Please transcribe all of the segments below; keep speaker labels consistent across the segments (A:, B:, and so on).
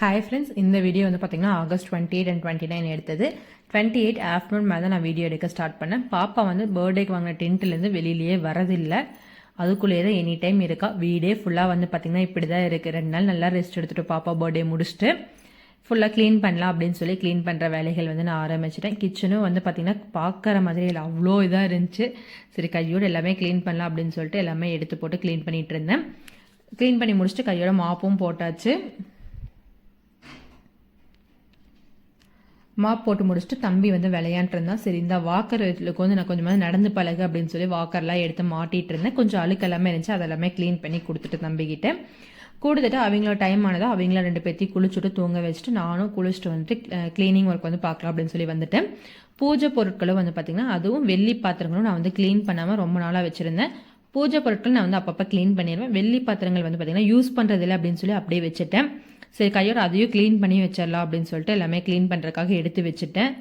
A: Hi friends இந்த video வந்து பார்த்தீங்கன்னா August twenty eight and twenty nine எடுத்தது. டுவெண்ட்டி எயிட் ஆஃப்டர்நூன் மேலே தான் நான் வீடியோ எடுக்க ஸ்டார்ட் பண்ணேன். பாப்பா வந்து பர்த்டேக்கு வாங்கின டென்ட்லேருந்து வெளியிலேயே வரதில்லை. அதுக்குள்ளேயே தான் எனி டைம் இருக்கா. வீடே ஃபுல்லாக வந்து பார்த்திங்கன்னா இப்படி தான் இருக்குது ரெண்டு நாள் நல்லா ரெஸ்ட் எடுத்துகிட்டு பாப்பா பர்த்டே முடிச்சுட்டு ஃபுல்லாக க்ளீன் பண்ணலாம் அப்படின்னு சொல்லி க்ளீன் பண்ணுற வேலைகள் வந்து நான் ஆரம்பிச்சிட்டேன். கிச்சனும் வந்து பார்த்திங்கன்னா பார்க்குற மாதிரி இல்லை. அவ்வளோ இதாக இருந்துச்சு. சரி கையோடு எல்லாமே க்ளீன் பண்ணலாம் அப்படின்னு சொல்லிட்டு எல்லாமே எடுத்து போட்டு க்ளீன் பண்ணிகிட்டு இருந்தேன். க்ளீன் பண்ணி முடிச்சுட்டு கையோட மாப்பும் போட்டாச்சு. மாப் போட்டு முடிச்சுட்டு தம்பி வந்து விளையாண்டு இருந்தான். சரி இந்த வாக்கர் வந்து நான் கொஞ்சமாக நடந்து பழகு அப்படின்னு சொல்லி வாக்கர்லாம் எடுத்து மாட்டிகிட்டு இருந்தேன். கொஞ்சம் அழுக்கு எல்லாமே இருந்துச்சு. அதெல்லாமே க்ளீன் பண்ணி கொடுத்துட்டு தம்பிக்கிட்ட கொடுத்துட்டு அவங்களோட டைம் ஆனதோ அவங்கள ரெண்டு பேர்த்தையும் குளிச்சுட்டு தூங்க வச்சுட்டு நானும் குளிச்சுட்டு வந்துட்டு க்ளீனிங் ஒர்க் வந்து பார்க்கலாம் அப்படின்னு சொல்லி வந்துட்டேன். பூஜை பொருட்களும் வந்து பார்த்திங்கன்னா அதுவும் வெள்ளி பாத்திரங்களும் நான் வந்து க்ளீன் பண்ணாமல் ரொம்ப நாளாக வச்சுருந்தேன். பூஜை பொருட்கள் நான் வந்து அப்பப்போ க்ளீன் பண்ணிடுவேன் வெள்ளி பாத்திரங்கள் வந்து பார்த்திங்கன்னா யூஸ் பண்ணுறதில்ல அப்படின்னு சொல்லி அப்படியே வச்சுட்டேன். சரி கையோட அதையும் க்ளீன் பண்ணி வச்சிடலாம் அப்படின்னு சொல்லிட்டு எல்லாமே க்ளீன் பண்ணுறதுக்காக எடுத்து வச்சுட்டேன்.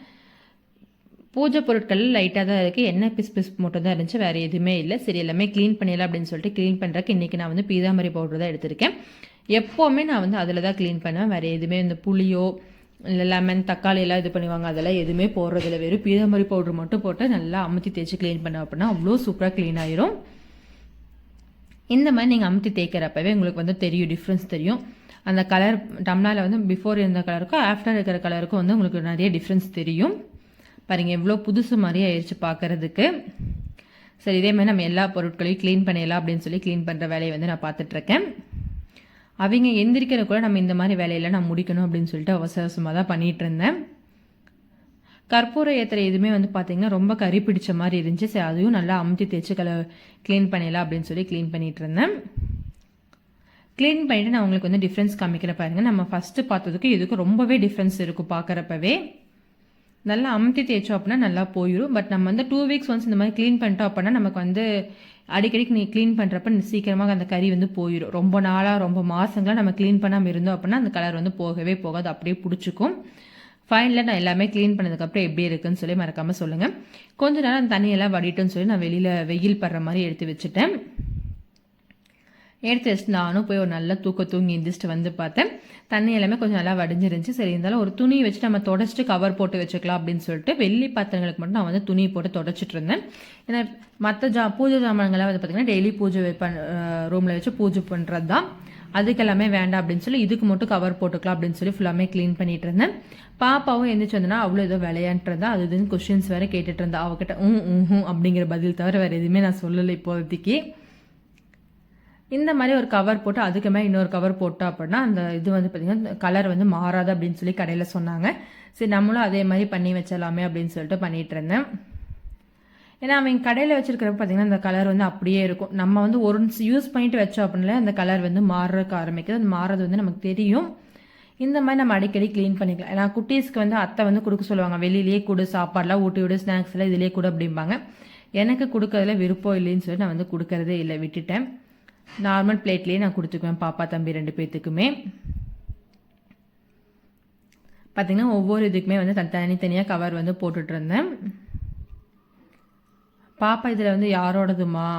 A: பூஜை பொருட்கள் லைட்டாக தான் இருக்குது என்ன பிஸ் பிஸ் மட்டும் தான் இருந்துச்சு. வேறு எதுவுமே இல்லை. சரி எல்லாமே க்ளீன் பண்ணிடலாம் அப்படின்னு சொல்லிட்டு க்ளீன் பண்ணுறதுக்கு இன்றைக்கி நான் வந்து பீதாமரி பவுடர் தான் எடுத்திருக்கேன். எப்போவுமே நான் வந்து அதில் தான் க்ளீன் பண்ணுவேன். வேறு எதுவுமே இந்த புளியோ இல்லை லெமன் தக்காளி எல்லாம் இது பண்ணுவாங்க. அதெல்லாம் எதுவுமே போடுறதில்ல. வெறும் பீதாமரி பவுடர் மட்டும் போட்டு நல்லா அமுத்தி தேய்ச்சி க்ளீன் பண்ண அப்படின்னா அவ்வளோ சூப்பராக க்ளீன் ஆயிரும். இந்த மாதிரி நீங்கள் அமுத்தி தேய்க்கிறப்பவே உங்களுக்கு வந்து தெரியும் டிஃப்ரென்ஸ் தெரியும். அந்த கலர் டம்ளாவில் வந்து பிஃபோர் இருந்த கலருக்கும் ஆஃப்டர் இருக்கிற கலருக்கும் வந்து உங்களுக்கு நிறைய டிஃப்ரென்ஸ் தெரியும். பாருங்கள் எவ்வளோ புதுசு மாதிரி ஆயிடுச்சு பார்க்குறதுக்கு சரி இதே மாதிரி நம்ம எல்லா பொருட்களையும் க்ளீன் பண்ணிடலாம் அப்படின்னு சொல்லி க்ளீன் பண்ணுற வேலையை வந்து நான் பார்த்துட்ருக்கேன். அவங்க எந்திரிக்கிற கூட நம்ம இந்த மாதிரி வேலையெல்லாம் நான் முடிக்கணும் அப்படின்னு சொல்லிட்டு அவசர அவசரமாக தான் பண்ணிகிட்டு இருந்தேன். கற்பூர ஏற்றுற எதுவுமே வந்து பார்த்திங்கன்னா ரொம்ப கறி பிடிச்ச மாதிரி இருந்துச்சு. சரி அதையும் நல்லா அமுத்தி தேய்ச்சி கல க்ளீன் பண்ணிடலாம் அப்படின்னு சொல்லி க்ளீன் பண்ணிகிட்டு இருந்தேன். க்ளீன் பண்ணிவிட்டு நான் உங்களுக்கு வந்து டிஃப்ரென்ஸ் காமிக்கிற பாருங்கள் நம்ம ஃபஸ்ட்டு பார்த்ததுக்கு இதுக்கு ரொம்பவே டிஃப்ரென்ஸ் இருக்கும் பார்க்குறப்பவே. நல்லா அமுத்தி தேய்ச்சோம் அப்படின்னா நல்லா போயிடும் பட் நம்ம வந்து டூ வீக்ஸ் ஒன்ஸ் இந்த மாதிரி க்ளீன் பண்ணிட்டோம் அப்படின்னா நமக்கு வந்து அடிக்கடிக்கு நீ க்ளீன் பண்ணுறப்ப சீக்கிரமாக அந்த கறி வந்து போயிடும் ரொம்ப நாளாக ரொம்ப மாதங்களாக நம்ம க்ளீன் பண்ணாமல் இருந்தோம் அப்படின்னா அந்த கலர் வந்து போகவே போகாது. அப்படியே பிடிச்சிக்கும். ஃபைனில் நான் எல்லாமே க்ளீன் பண்ணதுக்கப்புறம் எப்படி இருக்குன்னு சொல்லி மறக்காமல் சொல்லுங்கள் கொஞ்ச நேரம் அந்த தண்ணியெல்லாம் வடிட்டுன்னு சொல்லி நான் வெளியில் வெயில் படுற மாதிரி எடுத்து வச்சுட்டேன். எடுத்து வச்சுட்டு நானும் போய் ஒரு நல்ல தூக்க தூங்கி எந்திரிச்சிட்டு வந்து பார்த்தேன். தண்ணி எல்லாமே கொஞ்சம் நல்லா வடிஞ்சிருந்துச்சு. சரி இருந்தாலும் ஒரு துணி வச்சு நம்ம தொடச்சிட்டு கவர் போட்டு வச்சுக்கலாம் அப்படின்னு சொல்லிட்டு வெள்ளி பாத்திரங்களுக்கு மட்டும் நான் வந்து துணி போட்டு தொடச்சிட்டு இருந்தேன். ஏன்னா மற்ற ஜா பூஜை ஜாமான்கள்லாம் வந்து பார்த்தீங்கன்னா டெய்லி பூஜை பண் ரூமில் வச்சு பூஜை பண்ணுறது தான் அதுக்கெல்லாமே வேண்டாம் அப்படின்னு சொல்லி இதுக்கு மட்டும் கவர் போட்டுக்கலாம் அப்படின்னு சொல்லி ஃபுல்லாமே க்ளீன் பண்ணிட்டு இருந்தேன். பாப்பாவும் எந்திரிச்சு வந்தனா அவ்வளோ ஏதோ விளையாண்டுருந்தா அது இதுன்னு கொஸ்டின்ஸ் வேற கேட்டுட்டு இருந்தா. அவகிட்ட ம் ம் அப்படிங்கிற பதில் தவிர வேறு எதுவுமே நான் சொல்லலை இப்போதைக்கு. இந்த மாதிரி ஒரு கவர் போட்டு அதுக்கு மேலே இன்னொரு கவர் போட்டோம் அப்படின்னா அந்த இது வந்து பார்த்திங்கன்னா கலர் வந்து மாறாது அப்படின்னு சொல்லி கடையில் சொன்னாங்க. சரி நம்மளும் அதே மாதிரி பண்ணி வச்சிடலாமே அப்படின்னு சொல்லிட்டு பண்ணிகிட்டு இருந்தேன். ஏன்னா அவங்க கடையில் வச்சுருக்கிறப்ப பார்த்தீங்கன்னா அந்த கலர் வந்து அப்படியே இருக்கும். நம்ம வந்து ஒரு யூஸ் பண்ணிட்டு வச்சோம் அப்படின்னா அந்த கலர் வந்து மாறுறதுக்கு ஆரம்பிக்குது. அது மாறுறது வந்து நமக்கு தெரியும். இந்த மாதிரி நம்ம அடிக்கடி க்ளீன் பண்ணிக்கலாம். ஏன்னா குட்டீஸ்க்கு வந்து அத்தை வந்து கொடுக்க சொல்லுவாங்க வெளியிலேயே கொடு சாப்பாடெலாம் ஊட்டி விடு ஸ்நாக்ஸ் எல்லாம் இதிலேயே கொடு அப்படிம்பாங்க. எனக்கு கொடுக்கறதுல விருப்பம் இல்லைன்னு சொல்லி நான் வந்து கொடுக்கறதே இல்லை விட்டுட்டேன். நார்மல் பிளேட்லேயே நான் கொடுத்துக்குவேன். பாப்பா தம்பி ரெண்டு பேர்த்துக்குமே பார்த்திங்கன்னா ஒவ்வொரு இதுக்குமே வந்து தனித்தனியாக கவர் வந்து போட்டுட்ருந்தேன் பாப்பா இதில் வந்து யாரோடதுமா?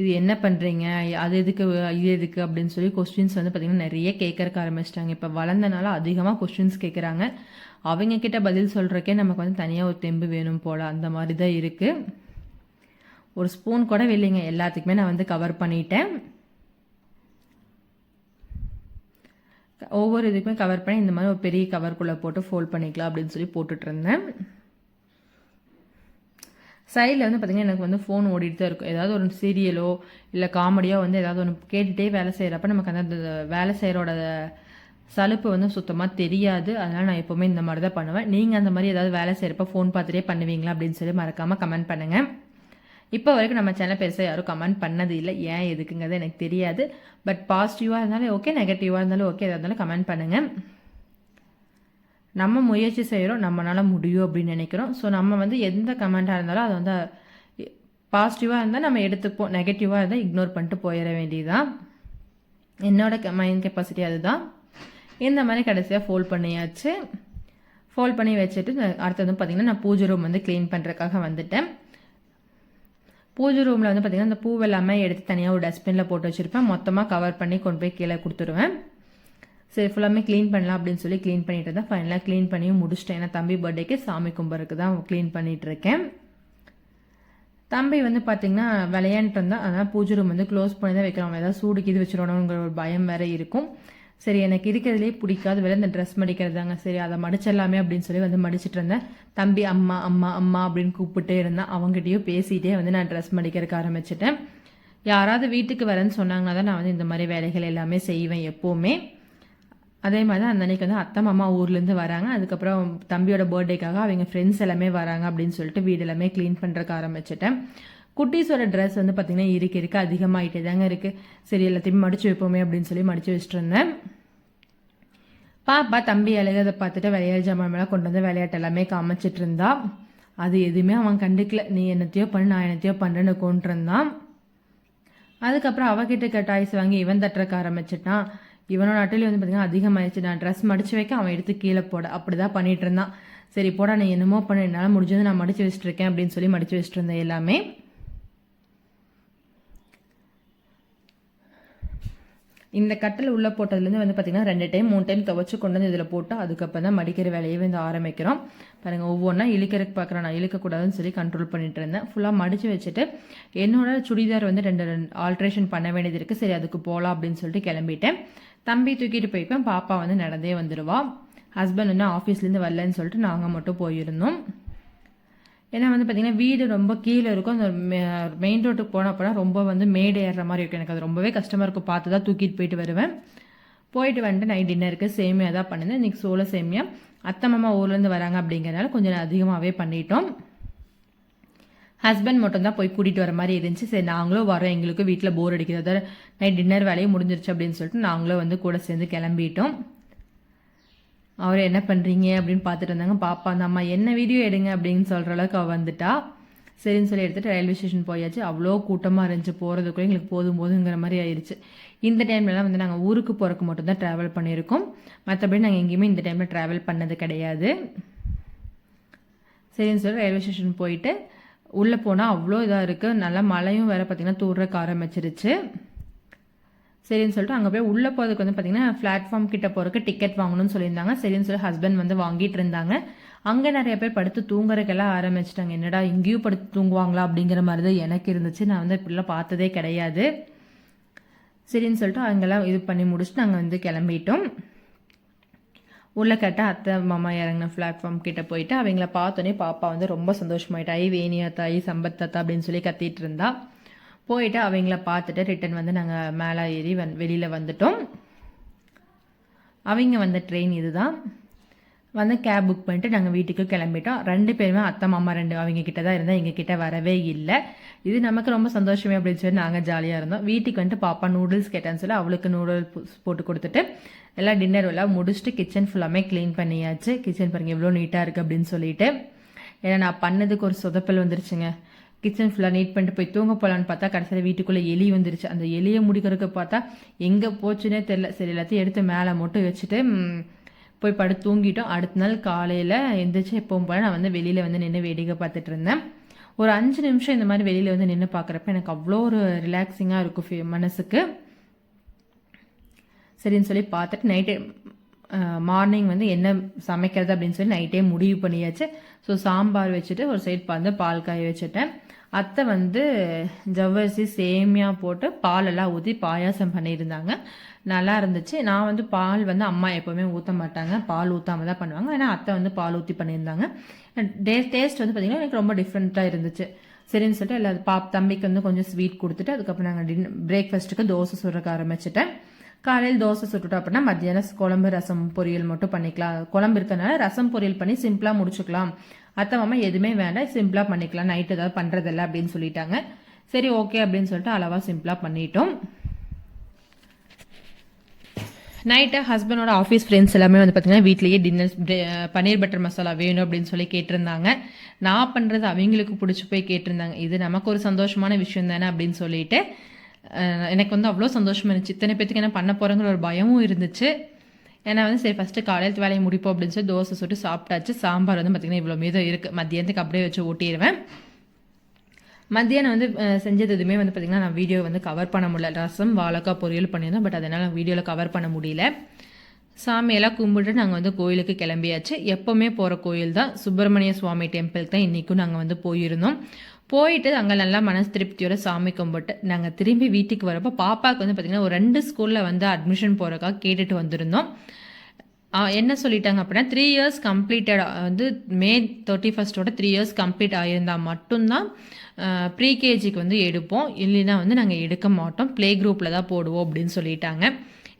A: இது என்ன பண்ணுறீங்க அது எதுக்கு இது எதுக்கு? அப்படின்னு சொல்லி கொஸ்டின்ஸ் வந்து பார்த்திங்கன்னா நிறைய கேட்கறக்கு ஆரம்பிச்சிட்டாங்க. இப்போ வளர்ந்தனால அதிகமாக கொஸ்டின்ஸ் கேட்குறாங்க அவங்க கிட்ட பதில் சொல்கிறக்கே நமக்கு வந்து தனியாக ஒரு தெம்பு வேணும் போல். அந்த மாதிரி தான் இருக்குது ஒரு ஸ்பூன் கூட இல்லைங்க. எல்லாத்துக்குமே நான் வந்து கவர் பண்ணிட்டேன். ஒவ்வொரு இதுக்குமே கவர் பண்ணி இந்த மாதிரி ஒரு பெரிய கவர்க்குள்ளே போட்டு ஃபோல்ட் பண்ணிக்கலாம் அப்படின்னு சொல்லி போட்டுட்ருந்தேன் சைடில் வந்து பார்த்திங்கன்னா எனக்கு வந்து ஃபோன் ஓடிட்டு தான் இருக்கும். ஏதாவது ஒரு சீரியலோ இல்லை காமெடியோ வந்து ஏதாவது ஒன்று கேட்டுகிட்டே வேலை செய்கிறப்ப நமக்கு அந்த வேலை செய்கிறோட சலுப்பு வந்து சுத்தமாக தெரியாது. அதனால் நான் எப்போவுமே இந்த மாதிரி தான் பண்ணுவேன். நீங்கள் அந்த மாதிரி ஏதாவது வேலை செய்கிறப்ப ஃபோன் பார்த்துட்டே பண்ணுவீங்களா அப்படின்னு சொல்லி மறக்காமல் கமெண்ட் பண்ணுங்கள் இப்போ வரைக்கும் நம்ம சேனல் பெருசாக யாரும் கமெண்ட் பண்ணது இல்லை. ஏன் எதுக்குங்கிறது எனக்கு தெரியாது. பட் பாசிட்டிவாக இருந்தாலும் ஓகே நெகட்டிவாக இருந்தாலும் ஓகே எதாக இருந்தாலும் கமெண்ட் பண்ணுங்கள் நம்ம முயற்சி செய்கிறோம் நம்மளால் முடியும் அப்படின்னு நினைக்கிறோம். ஸோ நம்ம வந்து எந்த கமெண்ட்டாக இருந்தாலும் அதை வந்து பாசிட்டிவாக இருந்தால் நம்ம எடுத்துப்போம் நெகட்டிவாக இருந்தால் இக்னோர் பண்ணிட்டு போயிட வேண்டியதுதான். என்னோடய மைண்ட் கெப்பாசிட்டி அதுதான். இந்த மாதிரி கடைசியாக ஃபோல்ட் பண்ணியாச்சு. ஃபோல்ட் பண்ணி வச்சுட்டு அடுத்தது பார்த்திங்கன்னா நான் பூஜை ரூம் வந்து க்ளீன் பண்ணுறதுக்காக வந்துட்டேன். பூஜை ரூமில் வந்து பார்த்திங்கன்னா அந்த பூவெல்லாமே எடுத்து தனியாக ஒரு டஸ்ட்பினில் போட்டு வச்சுருப்பேன். மொத்தமாக கவர் பண்ணி கொண்டு போய் கீழே கொடுத்துருவேன். சரி ஃபுல்லாமே க்ளீன் பண்ணலாம் அப்படின்னு சொல்லி க்ளீன் பண்ணிட்டு இருந்தேன் ஃபைனலாக க்ளீன் பண்ணியும் முடிச்சிட்டேன். ஏன்னா தம்பி பர்த்டேக்கு சாமி கும்பருக்கு தான் க்ளீன் பண்ணிகிட்டு இருக்கேன். தம்பி வந்து பார்த்தீங்கன்னா விளையாண்டுட்டு இருந்தால் அதனால் பூஜை ரூம் வந்து க்ளோஸ் பண்ணி தான் வைக்கிறோம் ஏதாவது சூடுக்கு இது வச்சிடணுங்கிற ஒரு பயம் வேற இருக்கும். சரி எனக்கு இருக்கிறதுலே பிடிக்காது வேலை இந்த ட்ரெஸ் மடிக்கிறது தாங்க. சரி அதை மடிச்சிடலாமே அப்படின்னு சொல்லி வந்து மடிச்சிட்டு இருந்தேன். தம்பி அம்மா அம்மா அம்மா அப்படின்னு கூப்பிட்டே இருந்தேன் அவங்ககிட்டயும் பேசிகிட்டே வந்து நான் ட்ரெஸ் மடிக்கிறதுக்கு ஆரம்பிச்சிட்டேன். யாராவது வீட்டுக்கு வரேன்னு சொன்னாங்கன்னா தான் நான் வந்து இந்த மாதிரி வேலைகள் எல்லாமே செய்வேன் எப்போவுமே. அதே மாதிரி தான் அந்த அன்னைக்கு வந்து அத்தை மாமா ஊர்லேருந்து வராங்க. அதுக்கப்புறம் தம்பியோட பர்த்டேக்காக அவங்க ஃப்ரெண்ட்ஸ் எல்லாமே வராங்க அப்படின்னு சொல்லிட்டு வீடு எல்லாமே க்ளீன் பண்ணுறக்கு ஆரம்பிச்சிட்டேன். குட்டீஸோட ட்ரெஸ் வந்து பார்த்திங்கன்னா இருக்க இருக்க. அதிகமாகிட்டே தாங்க இருக்குது சரி எல்லாத்தையும் மடித்து வைப்போமே அப்படின்னு சொல்லி மடிச்சு வச்சுட்டு இருந்தேன். பாப்பா தம்பி அழுகிறத பார்த்துட்டு விளையாட்டு ஜாமான் மேலே கொண்டு வந்து விளையாட்டு எல்லாமே காமிச்சிட்டு இருந்தா. அது எதுவுமே அவன் கண்டுக்கல. நீ என்னத்தையோ பண்ணு நான் என்னத்தையோ பண்ணுறேன்னு கொண்டிருந்தான் அதுக்கப்புறம் அவகிட்ட டாய்ஸ் வாங்கி இவன் தட்டுறக்க ஆரம்பிச்சிட்டான். இவனோட அட்டலி வந்து பார்த்தீங்கன்னா அதிகமாயிடுச்சு நான் ட்ரெஸ் மடிச்சு வைக்க அவன் எடுத்து கீழே போட. அப்படிதான் பண்ணிட்டு இருந்தான். சரி போடா நான் என்னமோ பண்ண. என்னால் முடிஞ்சது நான் மடிச்சு வச்சுட்டு இருக்கேன் அப்படின்னு சொல்லி மடிச்சு வச்சுட்டு இருந்தேன் எல்லாமே. இந்த கட்டில் உள்ளே போட்டதுலேருந்து வந்து பார்த்திங்கன்னா ரெண்டு டைம் மூணு டைம் துவச்சி கொண்டு வந்து இதில் போட்டு அதுக்கப்புறம் தான் மடிக்கிற வேலையை வந்து ஆரம்பிக்கிறோம். பாருங்கள் ஒவ்வொன்றா இழுக்கிறதுக்கு பார்க்குறேன் நான் இழுக்கக்கூடாதுன்னு சொல்லி கண்ட்ரோல் பண்ணிட்டு இருந்தேன். ஃபுல்லாக மடித்து வச்சுட்டு என்னோட சுடிதார் வந்து ரெண்டு ரெண்டு ஆல்ட்ரேஷன் பண்ண வேண்டியது இருக்குது சரி அதுக்கு போகலாம் அப்படின்னு சொல்லிட்டு கிளம்பிட்டேன். தம்பி தூக்கிட்டு போய்ப்பேன். பாப்பா வந்து நடந்தே வந்துடுவா ஹஸ்பண்ட் வந்து ஆஃபீஸ்லேருந்து வரலன்னு சொல்லிட்டு நாங்கள் மட்டும் போயிருந்தோம். ஏன்னா வந்து பார்த்தீங்கன்னா வீடு ரொம்ப கீழே இருக்கும். அந்த மெயின் ரோட்டுக்கு போனப்போனா ரொம்ப வந்து மேடு ஏறுற மாதிரி இருக்கும். எனக்கு அது ரொம்பவே கஷ்டமாக இருக்கும். பார்த்து தான் தூக்கிட்டு போயிட்டு வருவேன். போயிட்டு வந்துட்டு நைட் டின்னருக்கு சேமியா தான் பண்ணினேன். இன்றைக்கி சோள சேமியா. அத்தை மாமா ஊர்லேருந்து வராங்க அப்படிங்கிறனால கொஞ்சம் அதிகமாகவே பண்ணிட்டோம். ஹஸ்பண்ட் மட்டும் தான் போய் கூட்டிகிட்டு வர மாதிரி இருந்துச்சு. சரி நாங்களும் வரோம். எங்களுக்கு வீட்டில் போர் அடிக்கிறது நைட் டின்னர் வேலையும் முடிஞ்சிருச்சு அப்படின்னு சொல்லிட்டு நாங்களும் வந்து கூட சேர்ந்து கிளம்பிட்டோம். அவர் என்ன பண்ணுறீங்க அப்படின்னு பார்த்துட்டு இருந்தாங்க. பாப்பா அந்த அம்மா என்ன வீடியோ எடுங்க அப்படின்னு சொல்கிற அளவுக்கு அவள் வந்துட்டா. சரின்னு சொல்லி எடுத்துகிட்டு ரயில்வே ஸ்டேஷன் போயாச்சு. அவ்வளோ கூட்டமாக இருந்துச்சு. போகிறதுக்குள்ளே எங்களுக்கு போதும் போதுங்கிற மாதிரி ஆயிடுச்சு இந்த டைம்லலாம் வந்து நாங்கள் ஊருக்கு போகிறக்கு மட்டும்தான் ட்ராவல் பண்ணியிருக்கோம். மற்றபடி நாங்கள் எங்கேயுமே இந்த டைமில் ட்ராவல் பண்ணது கிடையாது. சரின்னு சொல்லி ரயில்வே ஸ்டேஷன் போயிட்டு உள்ளே போனால் அவ்வளோ இதாக இருக்குது நல்லா மழையும் வேறு பார்த்திங்கன்னா தூடுறக்க ஆரம்பிச்சிருச்சு. சரின்னு சொல்லிட்டு அங்கே போய் உள்ளே போகிறதுக்கு வந்து பார்த்தீங்கன்னா பிளாட்ஃபார்ம் கிட்ட போகிறதுக்கு டிக்கெட் வாங்கணும்னு சொல்லியிருந்தாங்க. சரின்னு சொல்லி ஹஸ்பண்ட் வந்து வாங்கிட்டு இருந்தாங்க. அங்கே நிறைய பேர் படுத்து தூங்குறதுக்கெல்லாம் ஆரம்பிச்சிட்டாங்க. என்னடா இங்கேயும் படுத்து தூங்குவாங்களா அப்படிங்கிற மாதிரி தான் எனக்கு இருந்துச்சு. நான் வந்து இப்படிலாம் பார்த்ததே கிடையாது. சரின்னு சொல்லிட்டு அங்கெல்லாம் இது பண்ணி முடிச்சுட்டு நாங்கள் வந்து கிளம்பிட்டோம். உள்ள கட்ட அத்தை மாமா இறங்கின பிளாட்ஃபார்ம் கிட்ட போயிட்டு அவங்கள பார்த்தோன்னே பாப்பா வந்து ரொம்ப சந்தோஷமாயிட்டா. ஐ வேணியா தாய் சம்பத் தாத்தா அப்படின்னு சொல்லி கத்திட்டு இருந்தா. போயிட்டு அவங்கள பார்த்துட்டு ரிட்டன் வந்து நாங்கள் மேலே ஏறி வந் வெளியில் வந்துட்டோம். அவங்க வந்த ட்ரெயின் இதுதான். வந்து கேப் புக் பண்ணிட்டு நாங்கள் வீட்டுக்கு கிளம்பிட்டோம். ரெண்டு பேருமே அத்தை மாமா ரெண்டு அவங்க கிட்ட தான் இருந்தால் எங்கள் கிட்ட வரவே இல்லை. இது நமக்கு ரொம்ப சந்தோஷமே அப்படின்னு சொல்லி நாங்கள் ஜாலியாக இருந்தோம். வீட்டுக்கு வந்துட்டு பாப்பா நூடுல்ஸ் கேட்டேன்னு சொல்லி அவளுக்கு நூடுல்ஸ் போட்டு கொடுத்துட்டு எல்லாம் டின்னர் எல்லாம் முடிச்சுட்டு கிச்சன் ஃபுல்லாமே க்ளீன் பண்ணியாச்சு. கிச்சன் பாருங்கள் எவ்வளோ நீட்டாக இருக்குது அப்படின்னு சொல்லிட்டு. ஏன்னா நான் பண்ணதுக்கு ஒரு சொதப்பல் வந்துருச்சுங்க. கிச்சன் ஃபுல்லாக நீட் பண்ணிட்டு போய் தூங்க போகலான்னு பார்த்தா கடைசியில் வீட்டுக்குள்ளே எலி வந்துருச்சு. அந்த எலியை முடிக்கிறதுக்கு பார்த்தா எங்கே போச்சுன்னே தெரில சரி எல்லாத்தையும் எடுத்து மேலே மட்டும் வச்சுட்டு போய் படுத்து தூங்கிட்டோம். அடுத்த நாள் காலையில் எந்திரிச்சு எப்பவும் போல நான் வந்து வெளியில் வந்து நின்று வேடிக்கை பார்த்துட்டு இருந்தேன். ஒரு அஞ்சு நிமிஷம் இந்த மாதிரி வெளியில் வந்து நின்று பார்க்குறப்ப எனக்கு அவ்வளோ ஒரு ரிலாக்ஸிங்காக இருக்கும் மனசுக்கு. சரின்னு சொல்லி பார்த்துட்டு நைட்டு மார்னிங் வந்து என்ன சமைக்கிறது அப்படின்னு சொல்லி நைட்டே முடிவு பண்ணியாச்சு. ஸோ சாம்பார் வச்சுட்டு ஒரு சைட் பார்த்து பால் காய வச்சுட்டேன். அத்தை வந்து ஜவ்வரிசி சேமியா போட்டு பாலெல்லாம் ஊற்றி பாயாசம் பண்ணியிருந்தாங்க. நல்லா இருந்துச்சு. நான் வந்து பால் வந்து அம்மா எப்போவுமே ஊற்ற மாட்டாங்க. பால் ஊற்றாம தான் பண்ணுவாங்க. ஏன்னா அத்தை வந்து பால் ஊற்றி பண்ணியிருந்தாங்க. டே டேஸ்ட் வந்து பார்த்திங்கன்னா எனக்கு ரொம்ப டிஃப்ரெண்ட்டாக இருந்துச்சு. சரின்னு சொல்லிட்டு எல்லா பாப் தம்பிக்கு வந்து கொஞ்சம் ஸ்வீட் கொடுத்துட்டு அதுக்கப்புறம் நாங்கள் டின் பிரேக்ஃபாஸ்ட்டுக்கு தோசை சுடுறக்க ஆரம்பிச்சிட்டேன். காலையில் தோசை சுட்டுட்டோம் அப்படின்னா மத்தியானம் குழம்பு ரசம் பொரியல் மட்டும் பண்ணிக்கலாம். குழம்பு இருக்கனால ரசம் பொரியல் பண்ணி சிம்பிளாக முடிச்சுக்கலாம். அத்தை மாமா எதுவுமே வேண்டாம். சிம்பிளாக பண்ணிக்கலாம். நைட்டு ஏதாவது பண்ணுறதில்ல அப்படின்னு சொல்லிட்டாங்க. சரி ஓகே அப்படின்னு சொல்லிட்டு அளவாக சிம்பிளாக பண்ணிட்டோம். நைட்டு ஹஸ்பண்டோட ஆஃபீஸ் ஃப்ரெண்ட்ஸ் எல்லாமே வந்து பார்த்தீங்கன்னா வீட்லேயே டின்னர் பன்னீர் பட்டர் மசாலா வேணும் அப்படின்னு சொல்லி கேட்டிருந்தாங்க. நான் பண்ணுறது அவங்களுக்கு பிடிச்சி போய் கேட்டிருந்தாங்க. இது நமக்கு ஒரு சந்தோஷமான விஷயம் தானே அப்படின்னு சொல்லிட்டு எனக்கு வந்து அவ்வளோ சந்தோஷமாக இருந்துச்சு. இத்தனை பேத்துக்கு என்ன பண்ண போகிறேங்கிற ஒரு பயமும் இருந்துச்சு. ஏன்னா வந்து சரி ஃபஸ்ட்டு காலையில் வேலையை முடிப்போம் அப்படின்னு சொல்லி தோசை சுட்டு சாப்பிட்டாச்சு. சாம்பார் வந்து பார்த்திங்கன்னா இவ்வளோ மீதம் இருக்குது மத்தியானத்துக்கு அப்படியே வச்சு ஊட்டிடுவேன். மத்தியானம் வந்து செஞ்சது எதுவுமே வந்து பார்த்திங்கன்னா நான் வீடியோ வந்து கவர் பண்ண முடியல. ரசம் வாழைக்காய் பொரியல் பண்ணியிருந்தேன் பட் அதனால் வீடியோவில் கவர் பண்ண முடியல. சாமியெல்லாம் கும்பிட்டு நாங்கள் வந்து கோயிலுக்கு கிளம்பியாச்சு. எப்போவுமே போகிற கோயில் தான் சுப்பிரமணிய சுவாமி டெம்பிளுக்கு தான். இன்றைக்கும் நாங்கள் வந்து போயிருந்தோம். போயிட்டு அங்கே நல்லா மனசு திருப்தியோட சாமி கும்பிட்டு நாங்கள் திரும்பி வீட்டுக்கு வரப்போ பாப்பாவுக்கு வந்து பார்த்திங்கன்னா ஒரு ரெண்டு ஸ்கூலில் வந்து அட்மிஷன் போகிறக்காக கேட்டுட்டு வந்திருந்தோம். என்ன சொல்லிட்டாங்க அப்படின்னா த்ரீ இயர்ஸ் கம்ப்ளீட்டட் வந்து மே தேர்ட்டி ஃபஸ்ட்டோட த்ரீ இயர்ஸ் கம்ப்ளீட் ஆகியிருந்தால் மட்டும்தான் ப்ரீகேஜிக்கு வந்து எடுப்போம். இல்லைன்னா வந்து நாங்கள் எடுக்க மாட்டோம். ப்ளே குரூப்பில் தான் போடுவோம் அப்படின்னு சொல்லிட்டாங்க.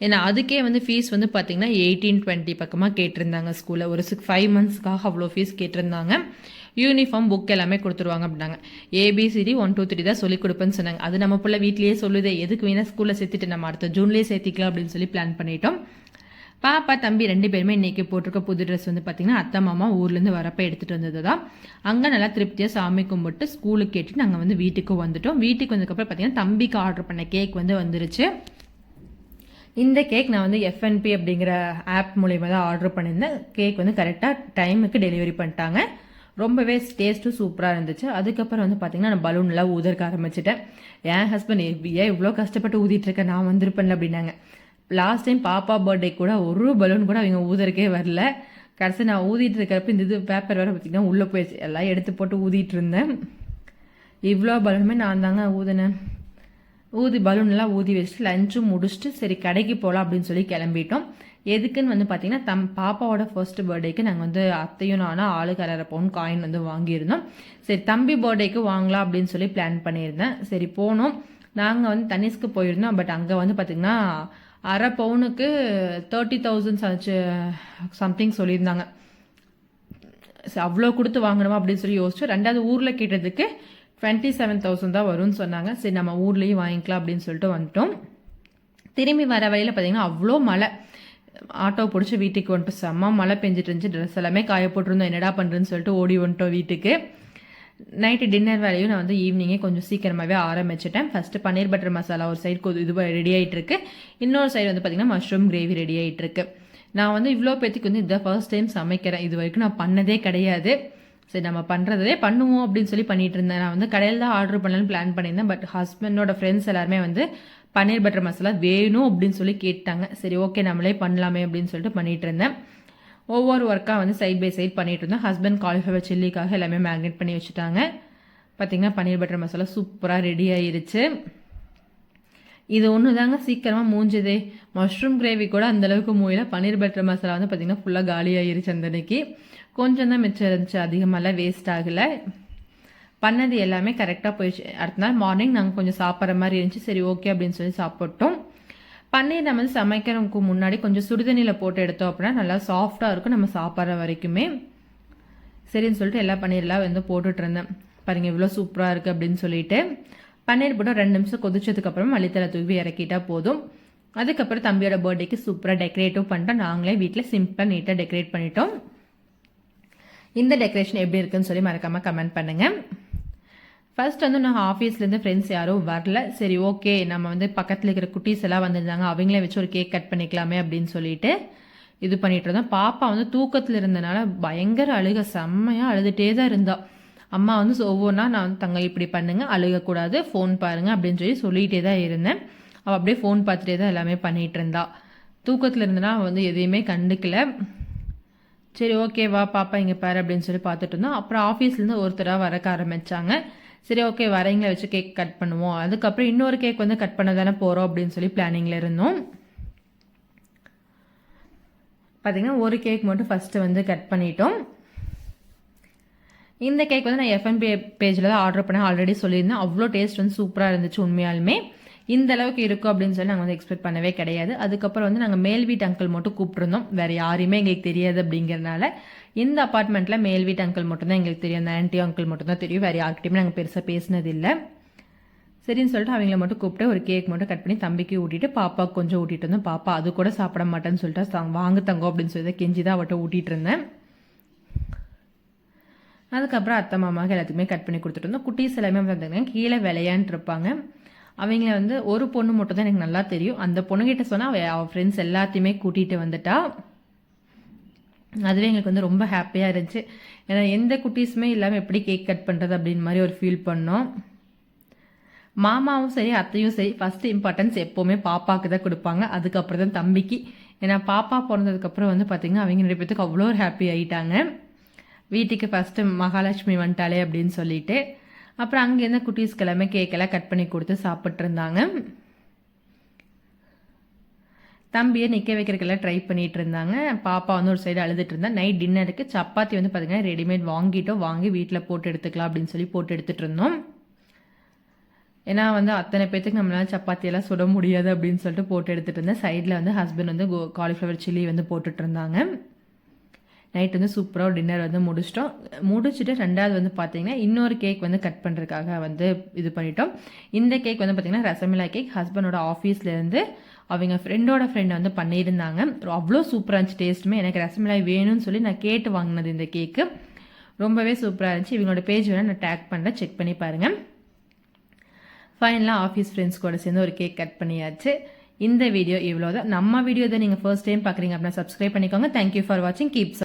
A: ஏன்னா அதுக்கே வந்து ஃபீஸ் வந்து பார்த்திங்கன்னா எயிட்டீன் டுவெண்ட்டி பக்கமாக கேட்டிருந்தாங்க ஸ்கூலில் ஒரு சிக்ஸ் ஃபைவ் மந்த்ஸ்க்காக அவ்வளோ ஃபீஸ் கேட்டிருந்தாங்க. யூனிஃபார்ம் புக் எல்லாமே கொடுத்துருவாங்க அப்படின்னாங்க. ஏபிசிடி ஒன் டூ த்ரீ தான் சொல்லி கொடுப்பேன்னு சொன்னாங்க. அது நம்ம பிள்ளை வீட்லேயே சொல்லுது எதுக்கு வேணால் ஸ்கூலில் சேர்த்துட்டு நம்ம அடுத்த ஜூன்லேயே சேர்த்திக்கலாம் அப்படின்னு சொல்லி பிளான் பண்ணிட்டோம். பாப்பா தம்பி ரெண்டு பேருமே இன்றைக்கி போட்டிருக்க புது ட்ரெஸ் வந்து பார்த்தீங்கன்னா அத்தை மாமா ஊர்லேருந்து வரப்போ எடுத்துகிட்டு வந்தது தான் அங்கே நல்லா திருப்தியாக சாமி கும்பிட்டு ஸ்கூலுக்கு கேட்டு நாங்கள் வந்து வீட்டுக்கு வந்துட்டோம். வீட்டுக்கு வந்ததுக்கப்புறம் பார்த்தீங்கன்னா தம்பிக்கு ஆர்டர் பண்ண கேக் வந்து வந்துருச்சு. இந்த கேக் நான் வந்து எஃப்என்பி அப்படிங்கிற ஆப் மூலியமாக தான் ஆர்டர் பண்ணியிருந்தேன். கேக் வந்து கரெக்டாக டைமுக்கு டெலிவரி பண்ணிட்டாங்க. ரொம்பவே டேஸ்ட்டும் சூப்பராக இருந்துச்சு. அதுக்கப்புறம் வந்து பார்த்தீங்கன்னா நான் பலூன்லாம் ஊதற்க ஆரம்பிச்சிட்டேன். என் ஹஸ்பண்ட் ஏன் இவ்வளோ கஷ்டப்பட்டு ஊதிட்டுருக்கேன் நான் வந்திருப்பேன்ல அப்படின்னாங்க. லாஸ்ட் டைம் பாப்பா பர்த்டே கூட ஒரு பலூன் கூட அவங்க ஊதற்கே வரல. கடைசி நான் ஊதிட்டு இருக்கிறப்ப இந்த இது பேப்பர் வேறு பார்த்தீங்கன்னா உள்ளே போயிடுச்சு. எல்லாம் எடுத்து போட்டு ஊதிட்டு இருந்தேன். இவ்வளோ பலூனுமே நான் தாங்க ஊதினேன். ஊதி பலூன்லாம் ஊதி வச்சுட்டு லஞ்சும் முடிச்சுட்டு சரி கடைக்கு போகலாம் அப்படின்னு சொல்லி கிளம்பிட்டோம். எதுக்குன்னு வந்து பார்த்தீங்கன்னா தம் பாப்பாவோட ஃபர்ஸ்ட் பர்த்டேக்கு நாங்கள் வந்து அத்தையும் நானும் ஆளுக்கு அரை பவுன் காயின் வந்து வாங்கியிருந்தோம். சரி தம்பி பர்த்டேக்கு வாங்கலாம் அப்படின்னு சொல்லி பிளான் பண்ணியிருந்தேன். சரி போனோம். நாங்கள் வந்து தனிஸ்க்கு போயிருந்தோம். பட் அங்கே வந்து பார்த்திங்கன்னா அரை பவுனுக்கு தேர்ட்டி தௌசண்ட் சம்திங் சொல்லியிருந்தாங்க. அவ்வளோ கொடுத்து வாங்கணுமா அப்படின்னு சொல்லி யோசிச்சு ரெண்டாவது ஊரில் கேட்டதுக்கு டுவெண்ட்டி செவன் தௌசண்ட் தான் வரும்னு சொன்னாங்க. சரி நம்ம ஊர்லேயும் வாங்கிக்கலாம் அப்படின்னு சொல்லிட்டு வந்துட்டோம். திரும்பி வர வழியில் பார்த்தீங்கன்னா அவ்வளோ மழை. ஆட்டோ பிடிச்சி வீட்டுக்கு வந்துட்டு செம்ம மழை பெஞ்சிட்டு இருந்துச்சு ட்ரெஸ் எல்லாமே காய போட்டிருந்தோம். என்னடா பண்ணுறேன்னு சொல்லிட்டு ஓடி வந்துட்டோம் வீட்டுக்கு. நைட்டு டின்னர் வேலையும் நான் வந்து ஈவினிங்கே கொஞ்சம் சீக்கிரமாகவே ஆரம்பிச்சிட்டேன். ஃபஸ்ட்டு பன்னீர் பட்டர் மசாலா ஒரு சைடு கொது இது ரெடி ஆகிட்டுருக்கு இன்னொரு சைடு வந்து பார்த்திங்கன்னா மஷ்ரூம் கிரேவி ரெடி ஆகிட்டுருக்கு நான் வந்து இவ்வளோ பேத்துக்கு வந்து இதை ஃபர்ஸ்ட் டைம் சமைக்கிறேன். இது வரைக்கும் நான் பண்ணதே கிடையாது. சரி நம்ம பண்ணுறதே பண்ணுவோம் அப்படின்னு சொல்லி பண்ணிட்டு இருந்தேன். நான் வந்து கடையில் தான் ஆர்டர் பண்ணலான்னு பிளான் பண்ணியிருந்தேன். பட் ஹஸ்பண்டோட ஃப்ரெண்ட்ஸ் எல்லாருமே வந்து பன்னீர் பட்டர் மசாலா வேணும் அப்படின்னு சொல்லி கேட்டாங்க. சரி ஓகே நம்மளே பண்ணலாமே அப்படின்னு சொல்லிட்டு பண்ணிட்டு இருந்தேன். ஒவ்வொரு ஒர்க்காக வந்து சைட் பை சைட் பண்ணிட்டு இருந்தேன் ஹஸ்பண்ட் காலிஃப்ளவர் சில்லிக்காக எல்லாமே மேக்னேட் பண்ணி வச்சுட்டாங்க. பார்த்தீங்கன்னா பன்னீர் பட்டர் மசாலா சூப்பராக ரெடி ஆயிருச்சு. இது ஒன்று தாங்க சீக்கிரமாக மூஞ்சுதே. மஷ்ரூம் கிரேவி கூட அந்தளவுக்கு மூயில பன்னீர் பட்டர் மசாலா வந்து பார்த்திங்கன்னா ஃபுல்லாக காலி ஆயிருச்சு அந்த அன்னைக்கு. கொஞ்சம் தான் மிச்சம் இருந்துச்சு அதிகமாகலாம் வேஸ்ட் ஆகலை. பண்ணது எல்லாமே கரெக்டாக போயிடுச்சு. அடுத்த நாள் மார்னிங் நாங்கள் கொஞ்சம் சாப்பிட்ற மாதிரி இருந்துச்சு. சரி ஓகே அப்படின்னு சொல்லி சாப்பிட்டோம். பன்னீர் நம்ம வந்து சமைக்கிறதுக்கு முன்னாடி கொஞ்சம் சுடுதண்ணியில் போட்டு எடுத்தோம் அப்படின்னா நல்லா சாஃப்டாக இருக்கும் நம்ம சாப்பிட்ற வரைக்குமே. சரின்னு சொல்லிட்டு எல்லா பன்னீர்லாம் வந்து போட்டுட்டு இருந்தேன். பாருங்க இவ்வளோ சூப்பராக இருக்குது அப்படின்னு சொல்லிட்டு. பன்னீர் போட்டு ரெண்டு நிமிஷம் கொதிச்சதுக்கப்புறம் மல்லித்தலை தூவி இறக்கிட்டா போதும். அதுக்கப்புறம் தம்பியோட பர்த்டேக்கு சூப்பராக டெக்கரேட்டும் பண்ணிட்டோம். நாங்களே வீட்டில் சிம்பிளாக நீட்டாக டெக்கரேட் பண்ணிட்டோம். இந்த டெக்கரேஷன் எப்படி இருக்குன்னு சொல்லி மறக்காமல் கமெண்ட் பண்ணுங்கள் ஃபர்ஸ்ட் வந்து நான் ஆஃபீஸ்லேருந்து ஃப்ரெண்ட்ஸ் யாரும் வரல. சரி ஓகே நம்ம வந்து பக்கத்தில் இருக்கிற குட்டீஸ் எல்லாம் வந்திருந்தாங்க. அவங்களே வச்சு ஒரு கேக் கட் பண்ணிக்கலாமே அப்படின்னு சொல்லிட்டு இது பண்ணிட்டு இருந்தோம். பாப்பா வந்து தூக்கத்தில் இருந்தனால பயங்கர அழுக செம்மையாக அழுதுகிட்டே தான் இருந்தா. அம்மா வந்து ஒவ்வொன்றா நான் வந்து தங்க இப்படி பண்ணுங்க. அழுகக்கூடாது. ஃபோன் பாருங்க. அப்படின்னு சொல்லி சொல்லிகிட்டே தான் இருந்தேன். அவள் அப்படியே ஃபோன் பார்த்துட்டே தான் எல்லாமே பண்ணிகிட்டு இருந்தா. தூக்கத்தில் இருந்தனா வந்து எதையுமே கண்டுக்கல. சரி ஓகே வா பாப்பா இங்கே பாரு அப்படின்னு சொல்லி பார்த்துட்டு இருந்தோம். அப்புறம் ஆஃபீஸ்லேருந்து ஒருத்தராக வரக்க ஆரம்பித்தாங்க சரி ஓகே வரீங்கள? வச்சு கேக் கட் பண்ணுவோம். அதுக்கப்புறம் இன்னொரு கேக் வந்து கட் பண்ண தானே போகிறோம் அப்படின்னு சொல்லி பிளானிங்கில் இருந்தோம். பார்த்தீங்கன்னா ஒரு கேக் மட்டும் ஃபஸ்ட்டு வந்து கட் பண்ணிட்டோம். இந்த கேக் வந்து நான் எஃப்என்பி பேஜில் தான் ஆர்டர் பண்ணேன் ஆல்ரெடி சொல்லியிருந்தேன். அவ்வளோ டேஸ்ட் வந்து சூப்பராக இருந்துச்சு உண்மையாலுமே. இந்த அளவுக்கு இருக்கும் அப்படின்னு சொல்லி நாங்கள் வந்து எக்ஸ்பெக்ட் பண்ணவே கிடையாது. அதுக்கப்புறம் வந்து நாங்கள் மேல் வீட்டு அங்கிள் மட்டும் கூப்பிட்டுருந்தோம். வேறு யாரையுமே எங்களுக்கு தெரியாது அப்படிங்கிறனால இந்த அப்பார்ட்மெண்ட்டில் மேல் வீட்டு அங்கிள் மட்டும்தான் எங்களுக்கு தெரியும். அந்த ஆன்டி அங்கிள் மட்டும்தான் தெரியும். வேறு யார்கிட்டயுமே நாங்கள் பெருசாக பேசினது இல்லை சரின்னு சொல்லிட்டு அவங்கள மட்டும் கூப்பிட்டு ஒரு கேக் மட்டும் கட் பண்ணி தம்பிக்கு ஊட்டிட்டு பாப்பாவுக்கு கொஞ்சம் ஊட்டிட்டு இருந்தோம் பாப்பா அது கூட சாப்பிட மாட்டேன்னு சொல்லிட்டு வாங்க தங்கம் அப்படின்னு சொல்லி கெஞ்சி தான் அவட்ட ஊட்டிட்டு இருந்தேன். அதுக்கப்புறம் அத்தை மாமாவுக்கு எல்லாத்துக்குமே கட் பண்ணி கொடுத்துட்டு இருந்தோம் குட்டீஸ் எல்லாமே வந்து பார்த்தீங்கன்னா கீழே விளையாண்டுருப்பாங்க அவங்கள வந்து ஒரு பொண்ணு மட்டும் தான் எனக்கு நல்லா தெரியும். அந்த பொண்ணுகிட்ட சொன்னால் அவள் ஃப்ரெண்ட்ஸ் எல்லாத்தையுமே கூட்டிகிட்டு வந்துட்டா. அதுவே எங்களுக்கு வந்து ரொம்ப ஹாப்பியாக இருந்துச்சு. ஏன்னா எந்த குட்டீஸுமே இல்லாமல் எப்படி கேக் கட் பண்ணுறது அப்படின்னு மாதிரி ஒரு ஃபீல் பண்ணோம். மாமாவும் சரி அத்தையும் சரி ஃபஸ்ட்டு இம்பார்ட்டன்ஸ் எப்போவுமே பாப்பாவுக்கு தான் கொடுப்பாங்க. அதுக்கப்புறம் தான் தம்பிக்கு. ஏன்னா பாப்பா பிறந்ததுக்கப்புறம் வந்து பார்த்திங்கன்னா அவங்க ரெண்டு பேத்துக்கு அவ்வளோ ஒரு ஹாப்பி ஆகிட்டாங்க வீட்டுக்கு ஃபஸ்ட்டு மகாலட்சுமி வந்துட்டாளே அப்படின்னு சொல்லிட்டு. அப்புறம் அங்கேருந்து குட்டீஸ்க்கு எல்லாமே கேக்கெல்லாம் கட் பண்ணி கொடுத்து சாப்பிட்ருந்தாங்க தம்பியை நிற்க வைக்கிறதுக்கெல்லாம் ட்ரை பண்ணிட்டு இருந்தாங்க. பாப்பா வந்து ஒரு சைடு அழுதுட்டு இருந்தா நைட் டின்னருக்கு சப்பாத்தி வந்து பார்த்தீங்கன்னா ரெடிமேட் வாங்கிட்டோம். வாங்கி வீட்டில் போட்டு எடுத்துக்கலாம் அப்படின்னு சொல்லி போட்டு எடுத்துட்டு இருந்தோம். ஏன்னா வந்து அத்தனை பேத்துக்கு நம்மளால சப்பாத்தியெல்லாம் சுட முடியாது அப்படின்னு சொல்லிட்டு போட்டு எடுத்துட்டு இருந்தேன். சைடில் வந்து ஹஸ்பண்ட் வந்து காலிஃப்ளவர் சில்லி வந்து போட்டுட்டு இருந்தாங்க. நைட் வந்து சூப்பராக டின்னர் வந்து முடிச்சிட்டோம். முடிச்சுட்டு ரெண்டாவது வந்து பார்த்தீங்கன்னா இன்னொரு கேக் வந்து கட் பண்ணுறதுக்காக வந்து இது பண்ணிட்டோம். இந்த கேக் வந்து பார்த்தீங்கன்னா ரசமிலா கேக் ஹஸ்பண்டோட ஆஃபீஸ்லேருந்து அவங்க ஃப்ரெண்டோட ஃப்ரெண்ட் வந்து பண்ணியிருந்தாங்க. அவ்வளோ சூப்பராக இருந்துச்சு டேஸ்ட்டுமே எனக்கு ரசமிலாய் வேணும்னு சொல்லி நான் கேட்டு வாங்கினது இந்த கேக்கு ரொம்பவே சூப்பராக இருந்துச்சு. இவங்களோட பேஜ் வேணால் நான் டேக் பண்ணுறேன் செக் பண்ணி பாருங்கள் ஃபைனலாக ஆஃபீஸ் ஃப்ரெண்ட்ஸ் கூட சேர்ந்து ஒரு கேக் கட் பண்ணியாச்சு. இந்த வீடியோ இவ்வளோ தான் நம்ம வீடியோ தான் நீங்கள் ஃபர்ஸ்ட் டைம் பார்க்குறீங்க அப்படின்னா சப்ஸ்கிரைப் பண்ணிக்கோங்க. தேங்க்யூ ஃபார் வாட்சிங் கீப்ஸ்